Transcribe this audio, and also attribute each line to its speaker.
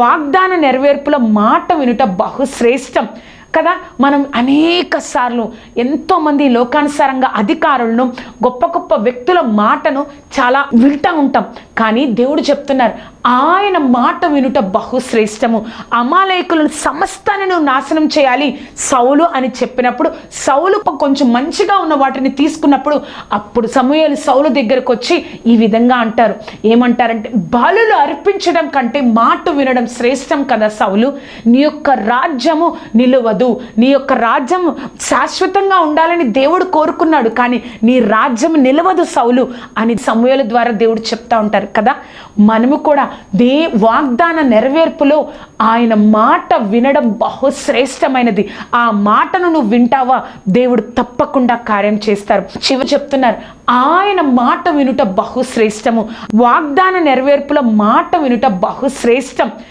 Speaker 1: వాగ్దాన నెరవేర్పుల మాట వినుట బహుశ్రేష్టం. కదా? మనం అనేక సార్లు ఎంతోమంది లోకానుసారంగా అధికారులను గొప్ప గొప్ప వ్యక్తుల మాటను చాలా వింటూ ఉంటాం. కానీ దేవుడు చెప్తున్నారు ఆయన మాట వినుట బహుశ్రేష్టము. అమాలయకులను సమస్తాన్ని నాశనం చేయాలి సౌలు అని చెప్పినప్పుడు సౌలు కొంచెం మంచిగా ఉన్న వాటిని తీసుకున్నప్పుడు అప్పుడు సమూహలు సౌలు దగ్గరకు వచ్చి ఈ విధంగా అంటారు. ఏమంటారంటే బలులు అర్పించడం కంటే మాట వినడం శ్రేష్టం కదా సౌలు? నీ యొక్క రాజ్యము నిలువదు. నీ యొక్క రాజ్యం శాశ్వతంగా ఉండాలని దేవుడు కోరుకున్నాడు కానీ నీ రాజ్యం నిలవదు సౌలు అని సమూహల ద్వారా దేవుడు చెప్తా ఉంటారు కదా. మనము కూడా దే వాగ్దాన నెరవేర్పులో ఆయన మాట వినడం బహుశ్రేష్టమైనది. ఆ మాటను నువ్వు వింటావా? దేవుడు తప్పకుండా కార్యం చేస్తారు. శివ చెప్తున్నారు ఆయన మాట వినుట బహుశ్రేష్టము. వాగ్దాన నెరవేర్పుల మాట వినుట బహుశ్రేష్టం.